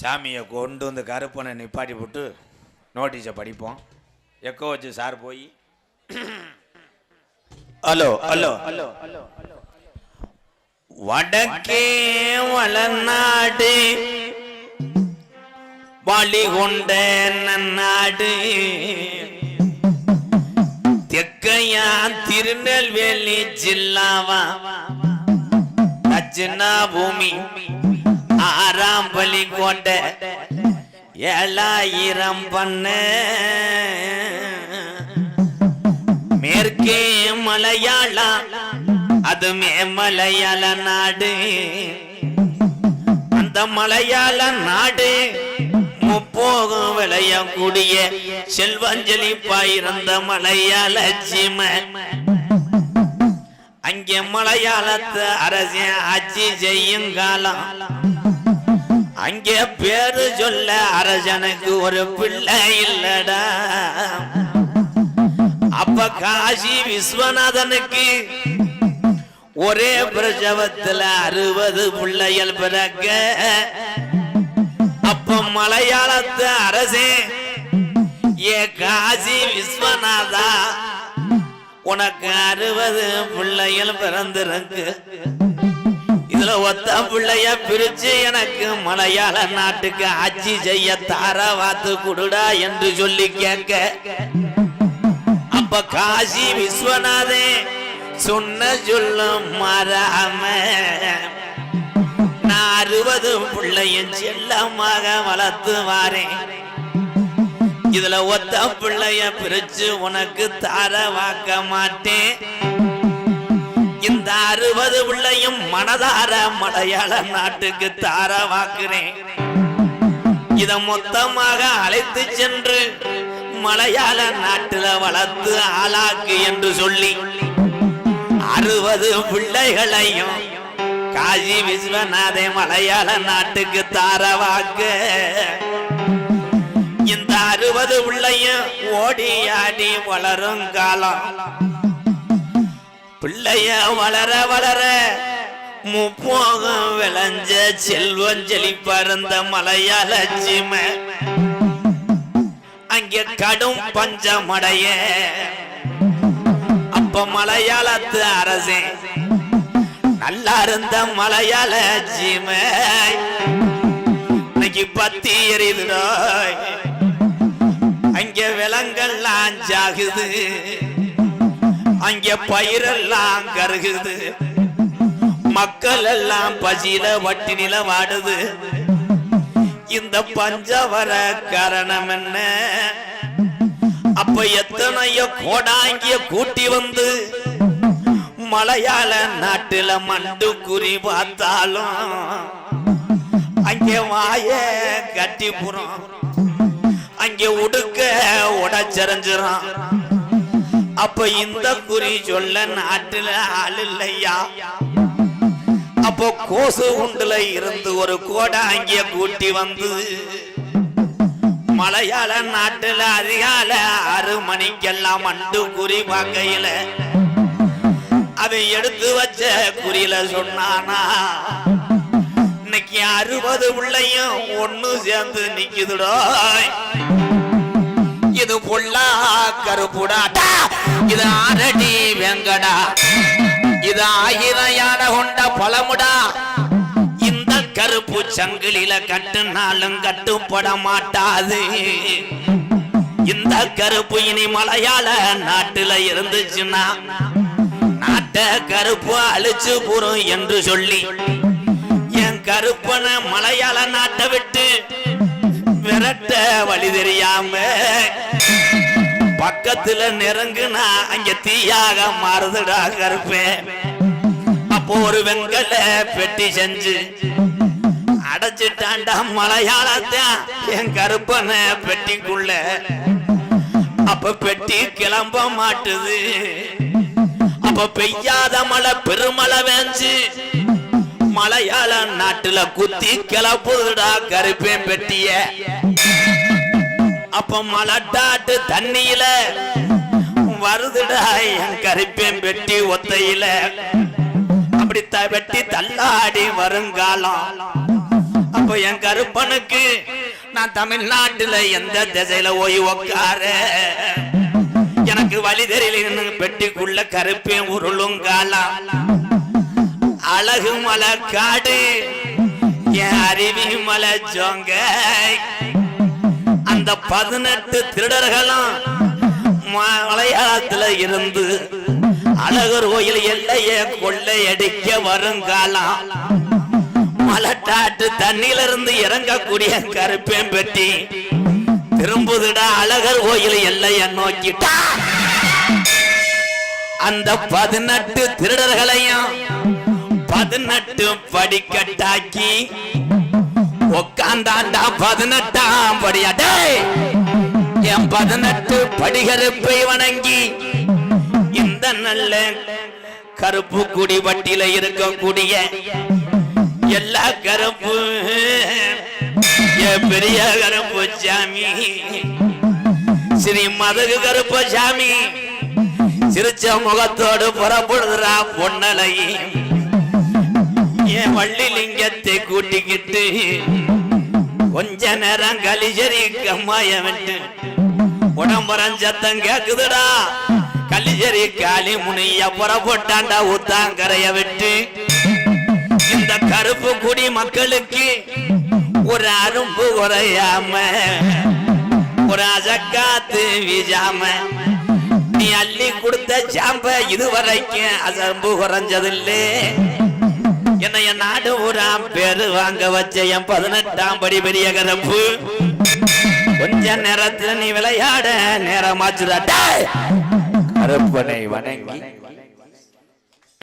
சாமியை கொண்டு வந்து கருப்பனை நிப்பாட்டி போட்டு நோட்டீஸை படிப்போம். எக்கோ வச்சு சார் போய் ஹலோ ஹலோ. ஹலோ வடக்கே வளநாடு வாளி கொண்ட நன்னாடு. தெக்கையா திருநெல்வேலி ஜில்லாவா அஜனா பூமி ஆறாம் பலி கொண்ட ஏழாயிரம் பண்ண. மேற்கே மலையாளா அதுமே மலையாள நாடு. அந்த மலையாள நாடு முப்போகம் விளையக்கூடிய செல்வஞ்சலி பாயிருந்த மலையாள சீம. அங்கே மலையாளத்து அரசியல் ஆட்சி செய்யும் காலம். அங்கே பேரு சொல்ல அரசனுக்கு ஒரு பிள்ளை இல்லடா. அப்ப காசி விஸ்வநாதனுக்கு ஒரே பிரசவத்துல அறுபது பிள்ளைகள் பிறக்க. அப்ப மலையாளத்து அரசே ஏ காசி விஸ்வநாதா உனக்கு அறுபது பிள்ளைகள் பிறந்திருக்கு. இதுல ஒத்த பிள்ளைய பிரிச்சு எனக்கு மலையாள நாட்டுக்கு ஆட்சி செய்ய தாரா வாத்து குடுடா என்று சொல்லி கேட்க. அப்ப காசி விஸ்வநாதே சொன்ன சொல்லும் மாறாம நான் அறுபது பிள்ளையும் செல்லமாக வளர்த்து வாரேன். இதுல ஒத்த பிள்ளைய பிரிச்சு உனக்கு தார வாக்க மாட்டேன். இந்த அறுபது பிள்ளையும் மனதார மலையாள நாட்டுக்கு தாரவாக்குறேன் இத மொத்தமாக அழைத்து சென்று மலையாள நாட்டுல வளர்த்து ஆளாக்கு என்று சொல்லி அறுபது பிள்ளைகளையும் காஜி விஸ்வநாதே மலையாள நாட்டுக்கு தாரவாக்கு இந்த அறுபது பிள்ளையும் ஓடி ஆடி வளரும் காலம். பிள்ளைய வளர வளர முப்போகம் விளைஞ்ச செல்வம் செழிப்பறந்த மலையாள சீமை. அங்கே கடும் பஞ்சமடைய. அப்ப மலையாளத்து அரசே நல்லா இருந்த மலையாள சீமை. இன்னைக்கு பத்தி எரியுதுடாய் அங்க விலங்கெல்லாம் ஜாகுது. அங்க பயிரெல்லாம் கருகுது. மக்கள் எல்லாம் பசியில வட்டினில வாடுது. இந்த பஞ்சவர காரணம் என்ன? அப்ப எத்தனையோ கோடாங்கிய கூட்டி வந்து மலையாள நாட்டுல மண்டு குறி பார்த்தாலும் அங்கே வாய கட்டி புறம் அங்கே உடுக்க உடச்சரிஞ்சிடும் அப்ப இந்த குறி சொல்ல நாட்டுல ஆள் இல்லையா? அப்போ கோசு குண்டுல இருந்து ஒரு கோடை அங்கே கூட்டி வந்து மலையாள நாட்டுல அதிகால ஆறு மணிக்கெல்லாம் மண்டு குறி பார்க்கையில அவன் எடுத்து வச்ச குறியில சொன்னானா இன்னைக்கு அறுபது பிள்ளையும் ஒண்ணு சேர்ந்து நிக்குதுடோ. இது புள்ளா கருப்புடாடா இது ஆரடி வெங்கடா. இது ஆயிரம் யானை கொண்ட பழமுடா. இந்த கருப்பு சங்கிலில கட்டுனாலும் கட்டுப்பட மாட்டாது. இந்த கருப்பு இனி மலையாள நாட்டுல இருந்துச்சுன்னா நாட்ட கருப்பு அழிச்சு போறோம் என்று சொல்லி என் கருப்பன மலையாள நாட்டை விட்டு விரட்ட வழி தெரியாம பக்கத்துல நெருங்குனா அங்க தீயாக மாறுதுடா கருப்பேன் அப்போ ஒரு வெங்கல பெட்டி செஞ்சு அடைச்சிட்டாண்டா மலையாளத்தான் என் கருப்பனை பெட்டிக்குள்ள. அப்ப பெட்டி கிளம்ப மாட்டுது. அப்ப பெய்யாத மழை பெருமழை வேஞ்சு மலையாள நாட்டுல குத்தி கிளப்புதுடா கருப்பேன் பெட்டிய. அப்ப மலட்டாட்டு தண்ணியில வருதுடா என் கருப்பேன் பெட்டி ஒத்தையில. அப்படி த வெட்டி தள்ளாடி வருங்காலம். அப்ப என் கருப்பனுக்கு நான் தமிழ்நாட்டுல எந்த திசையில போய் உக்கார? எனக்கு வழி தெரியல பெட்டிக்குள்ள கருப்பேன் உருளுங்காலா அழகு மலை காடு. என் அருவி மலை ஜோங்க. அந்த பதினெட்டு திருடர்களும் மலையாளத்துல இருந்து அழகர் கோயில் எல்லைய கொள்ளையடிக்க வருங்காலம். மலட்டாட்டு தண்ணியில இருந்து இறங்கக்கூடிய கருப்பேன் பெட்டி. திரும்புதுடா அழகர் கோயில் எல்லைய நோக்கிட்டா. அந்த பதினெட்டு திருடர்களையும் பதினெட்டு படிக்கட்டாக்கி உக்காந்தாண்டா பதினெட்டாம் படியா டேய் என் பதினெட்டு படிகருப்பை வணங்கி. இந்த நல்ல கருப்பு குடி வட்டியில இருக்கக்கூடிய எல்லா கருப்பு என் பெரிய கருப்பு சாமி. ஸ்ரீ மதகு கருப்பு சாமி. சிரிச்ச முகத்தோடு புறப்படுகிறா பொன்னலை. வள்ளிலிங்கத்தை கூட்டிக்கிட்டு கொஞ்ச நேரம் கலிஜரி கம்மாய விட்டு உடம்புறம் சத்தம் கேக்குதுடா. கலிஜரி காளி முனைய புறப்பட்டாண்டா உத்தாங்கரைய விட்டு. இந்த கருப்பு குடி மக்களுக்கு ஒரு அரும்பு குறையாம ஒரு அசக்காத்து வீசாம நீ அள்ளி கொடுத்த சாம்ப இதுவரைக்கும் அசம்பு குறைஞ்சதில்லை என்னை என் நாடு ஊரா பேரு வாங்க வச்ச என் பதினெட்டாம் படி பெரிய கதப்பு கொஞ்ச நேரத்துல நீ விளையாட நேரமாச்சுடா டேய். வணங்கி